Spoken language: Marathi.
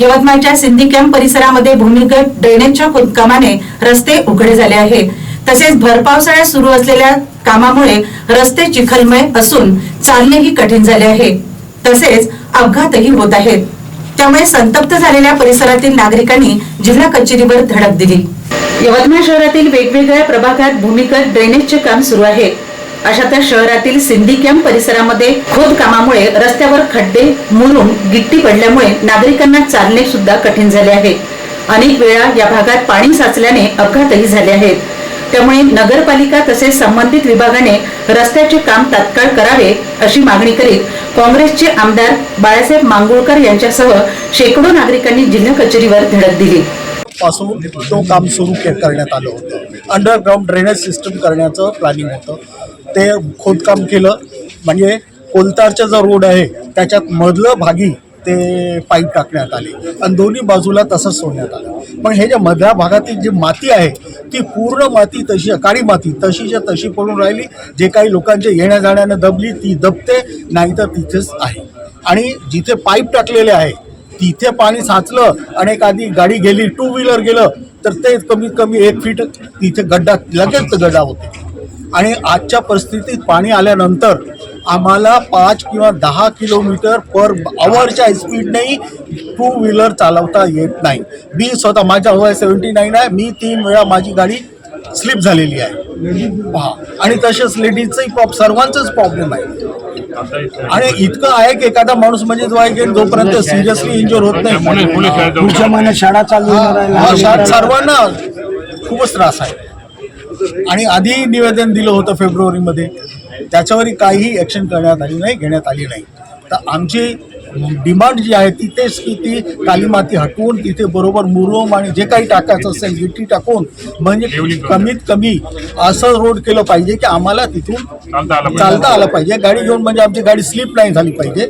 यवतमाळच्या सिंधी कॅम्प परिसरामध्ये भूमिगत ड्रेनेजच्या खोदकामाने रस्ते उघडे झाले आहे तसेच भरपावसाळ्यात सुरू असलेल्या कामामुळे रस्ते चिखलमय असून चालणेही कठीण झाले आहे. तसेच अपघातही होत आहेत. त्यामुळे संतप्त झालेल्या परिसरातील नागरिकांनी जिल्हा कचेरीवर धडक दिली. यवतमाळ शहरातील वेगवेगळ्या प्रभागात भूमिगत ड्रेनेजचे काम सुरू आहे. अशा त्या शहरातील सिंधी कॅम्प परिसरामध्ये खोदकामामुळे रस्त्यावर खड्डे मुरून गिट्टी पडल्यामुळे नागरिकांना चालणे सुद्धा कठीण झाले आहे. अनेक वेळा या भागात पाणी साचल्याने अपघातही झाले आहेत. त्यामुळे नगरपालिका तसेच संबंधित विभागाने रस्त्याचे काम तात्काळ करावे अशी मागणी करीत काँग्रेसचे आमदार बाळासाहेब मांगुळकर यांच्यासह शेकडो नागरिकांनी जिल्हा कचेरीवर धडक दिली. पासून तो काम सुरू करण्यात आलं होतं. अंडरग्राऊंड ड्रेनेज सिस्टम करण्याचं प्लॅनिंग होतं. ते खोदकाम केलं. म्हणजे कोलतारचा जो रोड आहे त्याच्यात मधलं भागी ते पाईप टाकण्यात आले. आणि दोन्ही बाजूला तसंच सोडण्यात आलं. पण हे ज्या मधल्या भागातील जी माती आहे ती पूर्ण माती तशी काळी माती तशीच्या तशी पडून राहिली. जे काही लोकांच्या येण्या जाण्यानं दबली ती दबते नाही तर तिथेच आहे. आणि जिथे पाईप टाकलेले आहे तिथे पाणी साचलं आणि एखादी गाडी गेली टू व्हीलर गेलं तर ते कमीत कमी एक फीट तिथे गड्डा लगेच गड्डा होते. आणि आजच्या परिस्थितीत पाणी आल्यानंतर आम्हाला पाच किंवा दहा किलोमीटर पर आवरच्या स्पीडनेही टू व्हीलर चालवता येत नाही. मी स्वतः माझ्या वय सेवन्टी नाईन आहे. मी तीन वेळा माझी गाडी स्लिप झालेली आहे. पहा आणि तसेच लेडीजचंही प्रॉब सर्वांचंच प्रॉब्लेम आहे. आणि इतकं आहे की एखादा माणूस म्हणजे जो आहे की जोपर्यंत सिरियसली इंजुर होत नाही. पुढच्या महिन्यात शाळा चालू हा. सर्वांना खूपच त्रास आहे. आणि आधी निवेदन दिलं होतं फेब्रुवारीमध्ये. त्याच्यावरही काहीही ॲक्शन करण्यात आली नाही घेण्यात आली नाही. तर आमची डिमांड जी आहे ती तेच की ती काली माती हटवून तिथे बरोबर मुरुम आणि जे काही टाकायचं असेल गिट्टी टाकून म्हणजे कमीत कमी असं रोड केलं पाहिजे की आम्हाला तिथून चालता आलं पाहिजे. गाडी घेऊन म्हणजे आमची गाडी स्लिप नाही झाली पाहिजे.